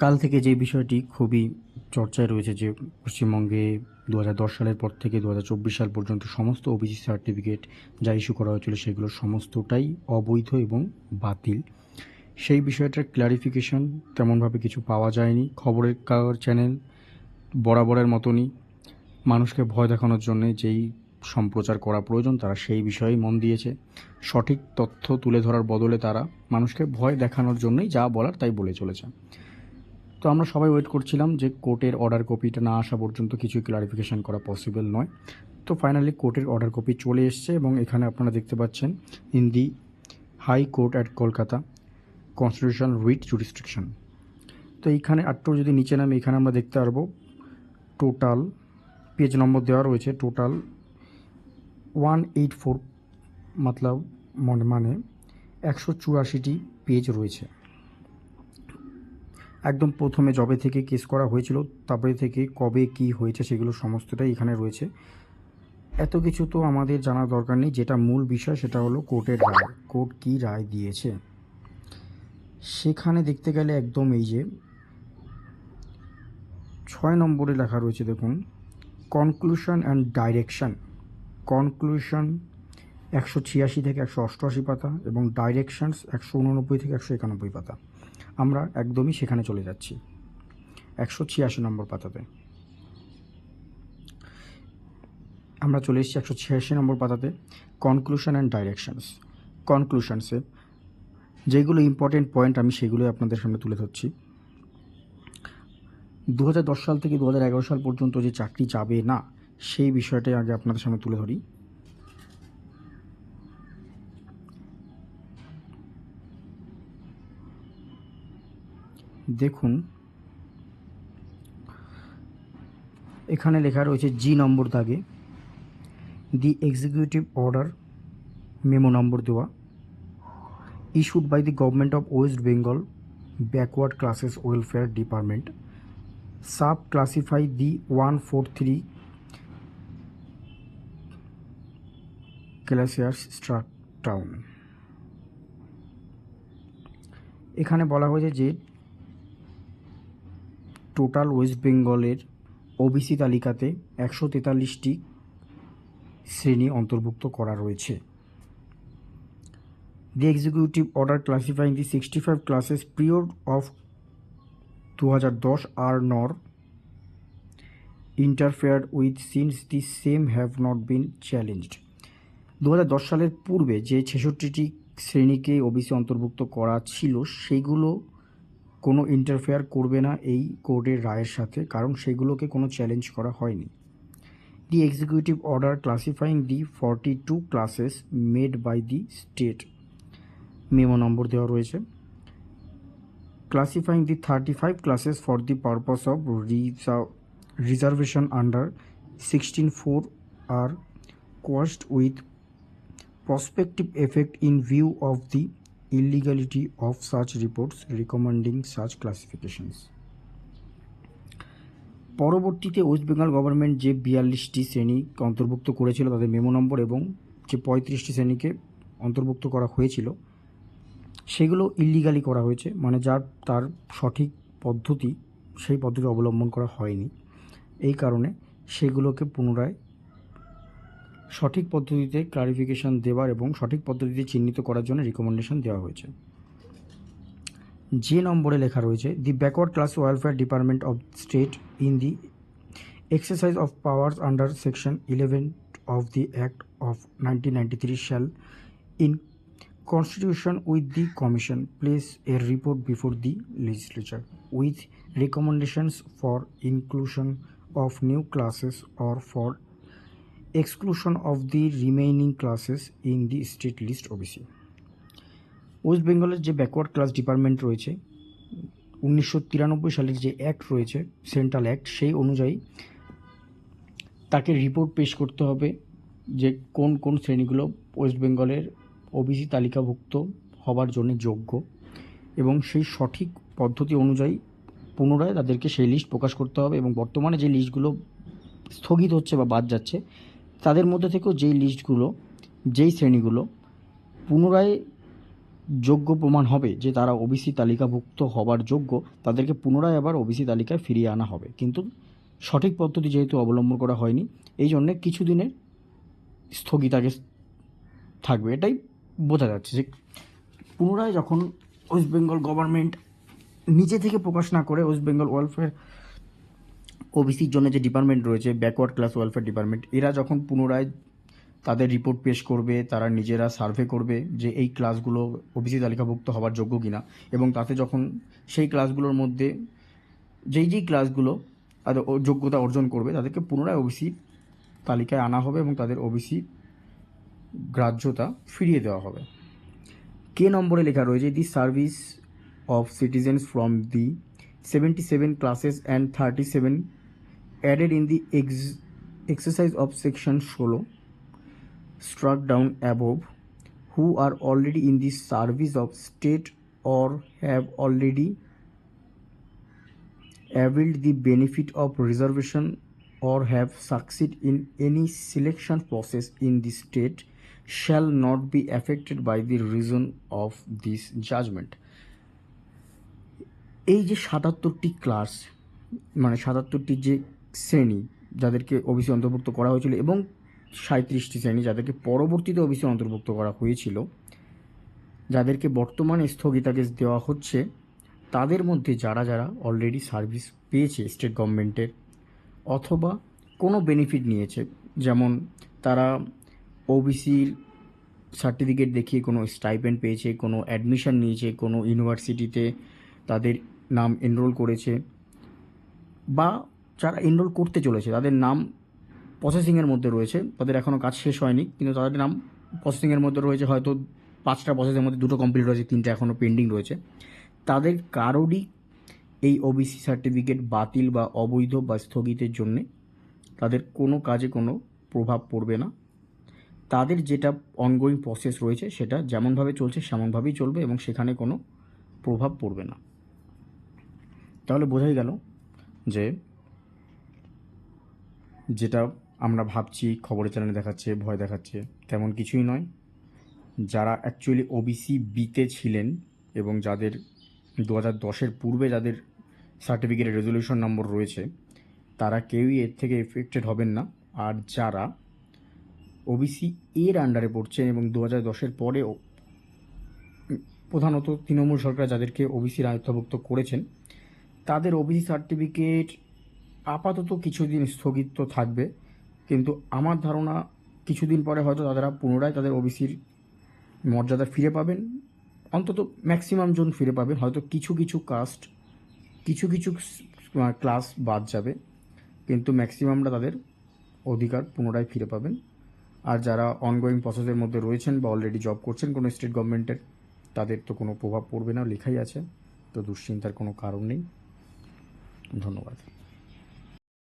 কাল থেকে যে বিষয়টি খুবই চর্চায় রয়েছে যে পশ্চিমবঙ্গে দু হাজার দশ সালের পর থেকে দু হাজার চব্বিশ সাল পর্যন্ত সমস্ত ওবিসি সার্টিফিকেট যা ইস্যু করা হয়েছিল সেগুলো সমস্তটাই অবৈধ এবং বাতিল। সেই বিষয়টার ক্লারিফিকেশন তেমনভাবে কিছু পাওয়া যায়নি। খবরের কাগজ চ্যানেল বরাবরের মতনই মানুষকে ভয় দেখানোর জন্য যেই সম্প্রচার করা প্রয়োজন, তারা সেই বিষয়েই মন দিয়েছে। সঠিক তথ্য তুলে ধরার বদলে তারা মানুষকে ভয় দেখানোর জন্যই যা বলার তাই বলে চলেছে। তো আমরা সবাই ওয়েট করছিলাম যে কোর্টের অর্ডার কপিটা না আসা পর্যন্ত কিছুই ক্লারিফিকেশন করা পসিবল নয়। তো ফাইনালি কোর্টের অর্ডার কপি চলে এসছে এবং এখানে আপনারা দেখতে পাচ্ছেন in the high court at Kolkata constitution writ jurisdiction তো এইখানে আটটু যদি নিচে নামে এখানে আমরা দেখতে পারব টোটাল পেজ নম্বর দেওয়া রয়েছে টোটাল ওয়ান এইট ফোর মতলব মানে একশো চুরাশিটি পেজ রয়েছে। একদম প্রথমে জবে থেকে কেস করা হয়েছিল, তারপরে থেকে কবে কি হয়েছে সেগুলো সমস্তটাই এখানে রয়েছে। এত কিছু তো আমাদের জানার দরকার নেই। যেটা মূল বিষয় সেটা হলো কোর্টের রায়। কোর্ট কী রায় দিয়েছে? সেখানে দেখতে গেলে একদম এই যে ছয় নম্বরে লেখা রয়েছে, দেখুন, কনক্লুশন অ্যান্ড ডাইরেকশন। কনক্লুশন একশো ছিয়াশি থেকে একশো অষ্টআশি পাতা এবং ডাইরেকশনস একশো উননব্বই থেকে একশো একানব্বই পাতা। আমরা একদমই সেখানে চলে যাচ্ছি, একশো ছিয়াশি নম্বর পাতাতে। আমরা চলে এসেছি একশো ছিয়াশি নম্বর পাতাতে কনক্লুশন অ্যান্ড ডাইরেকশনস কনক্লুশনসে যেগুলো ইম্পর্টেন্ট পয়েন্ট আমি সেগুলোই আপনাদের সামনে তুলে ধরছি। দু হাজার দশ সাল থেকে দু হাজার এগারো সাল পর্যন্ত যে চাকরি যাবে না, সেই বিষয়টাই আগে আপনাদের সামনে তুলে ধরি। দেখুন, এখানে লেখা রয়েছে জি নম্বর দাগে the executive order memo number দেওয়া issued by the government of West Bengal backward classes welfare department sub classify the one four three classes struck এখানে বলা হয়েছে যে টোটাল ওয়েস্ট বেঙ্গলের ওবিসি তালিকাতে একশো তেতাল্লিশটি শ্রেণি অন্তর্ভুক্ত করা রয়েছে। The executive order classifying the sixty five classes period of দু হাজার দশ are nor interfere with since the same have not been challenged দু হাজার দশ সালের পূর্বে যে ছেষট্টিটি শ্রেণীকে ওবিসি অন্তর্ভুক্ত করা ছিল, সেগুলো কোনো ইন্টারফেয়ার করবে না এই কোর্টের রায়ের সাথে, কারণ সেগুলোকে কোনো চ্যালেঞ্জ করা হয়নি। The executive order classifying the forty two classes made by the state memo number দেওয়া রয়েছে। Classifying the thirty five classes for the purpose of reservation under sixteen four are quashed with prospective effect in view illegality of such reports recommending such classifications পরবর্তীতে West Bengal government যে বিয়াল্লিশটি শ্রেণি অন্তর্ভুক্ত করেছিল, তাদের memo number এবং যে পঁয়ত্রিশটি শ্রেণীকে অন্তর্ভুক্ত করা হয়েছিল, সেগুলো ইল্লিগালি করা হয়েছে মানে যার, তার সঠিক পদ্ধতি, সেই পদ্ধতি অবলম্বন করা হয়নি। এই কারণে সেগুলোকে পুনরায় সঠিক পদ্ধতিতে ক্লারিফিকেশন দেওয়ার এবং সঠিক পদ্ধতিতে চিহ্নিত করার জন্য রিকমেন্ডেশন দেওয়া হয়েছে। যে নম্বরে লেখা রয়েছে the backward class welfare department of state in the exercise of powers under section eleven of the act of nineteen ninety three in constitution with the commission place a report before the legislature with recommendations for inclusion of new classes or for exclusion of the remaining classes in the state list OBC West বেঙ্গলের যে backward class department রয়েছে, উনিশশো তিরানব্বই সালের যে act রয়েছে central act সেই অনুযায়ী তাকে রিপোর্ট পেশ করতে হবে যে কোন কোন শ্রেণীগুলো ওয়েস্ট বেঙ্গলের ওবিসি তালিকাভুক্ত হবার জন্য যোগ্য এবং সেই সঠিক পদ্ধতি অনুযায়ী পুনরায় তাদেরকে সেই লিস্ট প্রকাশ করতে হবে এবং বর্তমানে যে লিস্টগুলো স্থগিত হচ্ছে বা বাদ যাচ্ছে তাদের মধ্যে থেকেও যেই লিস্টগুলো, যেই শ্রেণীগুলো পুনরায় যোগ্য প্রমাণ হবে যে তারা ওবিসি তালিকাভুক্ত হবার যোগ্য, তাদেরকে পুনরায় আবার ওবিসি তালিকায় ফিরিয়ে আনা হবে। কিন্তু সঠিক পদ্ধতি যেহেতু অবলম্বন করা হয়নি এই জন্যে কিছু কিছুদিনের স্থগিতাদেশ থাকবে। এটাই বোঝা যাচ্ছে যে পুনরায় যখন ওয়েস্ট বেঙ্গল গভর্নমেন্ট নিজে থেকে প্রকাশ না করে ওয়েস্ট বেঙ্গল ওয়েলফেয়ার ওবিসির জন্য যে ডিপার্টমেন্ট রয়েছে ব্যাকওয়ার্ড ক্লাস ওয়েলফেয়ার ডিপার্টমেন্ট এরা যখন পুনরায় তাদের রিপোর্ট পেশ করবে, তারা নিজেরা সার্ভে করবে যে এই ক্লাসগুলো ওবিসি তালিকাভুক্ত হওয়ার যোগ্য কিনা এবং তাতে যখন সেই ক্লাসগুলোর মধ্যে যেই যেই ক্লাসগুলো তাদের যোগ্যতা অর্জন করবে, তাদেরকে পুনরায় ওবিসি তালিকায় আনা হবে এবং তাদের ওবিসি গ্রাহ্যতা ফিরিয়ে দেওয়া হবে। কে নম্বরে লেখা রয়েছে the service of citizens from the seventy seven classes and thirty seven added in the ex exercise of section ষোলো struck down above who are already in the service of state or have already availed the benefit of reservation or have succeeded in any selection process in the state shall not be affected by the reason of this judgment এই যে সাতাত্তরটি class মানে সাতাত্তরটি যে শ্রেণি যাদেরকে OBC অন্তর্ভুক্ত করা হয়েছিল এবং সাঁত্রিশটি শ্রেণি যাদেরকে পরবর্তীতে ওবিসি অন্তর্ভুক্ত করা হয়েছিল, যাদেরকে বর্তমানে স্থগিতাদেশ দেওয়া হচ্ছে, তাদের মধ্যে যারা যারা অলরেডি সার্ভিস পেয়েছে স্টেট গভর্নমেন্টের অথবা কোনো বেনিফিট নিয়েছে, যেমন তারা ওবিসির সার্টিফিকেট দেখিয়ে কোনো স্টাইপেন্ড পেয়েছে, কোনো অ্যাডমিশন নিয়েছে, কোনো ইউনিভার্সিটিতে তাদের নাম এনরোল করেছে বা যারা এনরোল করতে চলেছে, তাদের নাম প্রসেসিংয়ের মধ্যে রয়েছে। তাদের এখনও কাজ শেষ হয়নি, কিন্তু তাদের নাম প্রসেসিংয়ের মধ্যে রয়েছে, হয়তো পাঁচটা প্রসেসের মধ্যে দুটো কমপ্লিট হয়েছে, তিনটা এখনও পেন্ডিং রয়েছে। তাদের কারোরই এই ওবিসি সার্টিফিকেট বাতিল বা অবৈধ বা স্থগিতের জন্যে তাদের কোনো কাজে কোনো প্রভাব পড়বে না। তাদের যেটা অনগোয়িং প্রসেস রয়েছে, সেটা যেমনভাবে চলছে, সেমনভাবেই চলবে এবং সেখানে কোনো প্রভাব পড়বে না। তাহলে বোঝাই গেল যে যেটা আমরা ভাবছি খবরের চ্যানেলে দেখাচ্ছে, ভয় দেখাচ্ছে, তেমন কিছুই নয়। যারা অ্যাকচুয়ালি ওবিসি বিতে ছিলেন এবং যাদের দু হাজার দশের পূর্বে যাদের সার্টিফিকেটের রেজলিউশন নম্বর রয়েছে, তারা কেউই এর থেকে এফেক্টেড হবেন না। আর যারা ওবিসি এর আন্ডারে পড়ছেন এবং দু হাজার দশের পরে প্রধানত তৃণমূল সরকার যাদেরকে ওবিসির আয়ত্তভুক্ত করেছেন, তাদের ওবিসি সার্টিফিকেট আপাতত কিছুদিন স্থগিত তো থাকবে, কিন্তু আমার ধারণা কিছুদিন পরে হয়তো তারা পুনরায় তাদের ওবিসির মর্যাদা ফিরে পাবেন। অন্তত ম্যাক্সিমাম জন ফিরে পাবেন, হয়তো কিছু কিছু কাস্ট কিছু কিছু ক্লাস বাদ যাবে, কিন্তু ম্যাক্সিমামরা তাদের অধিকার পুনরায় ফিরে পাবেন। আর যারা অনগোয়িং প্রসেসের মধ্যে রয়েছেন বা অলরেডি জব করছেন কোনো স্টেট গভর্নমেন্টের তাদের তো কোনো প্রভাব পড়বে না, লেখাই আছে, তো দুশ্চিন্তার কোনো কারণ নেই। ধন্যবাদ।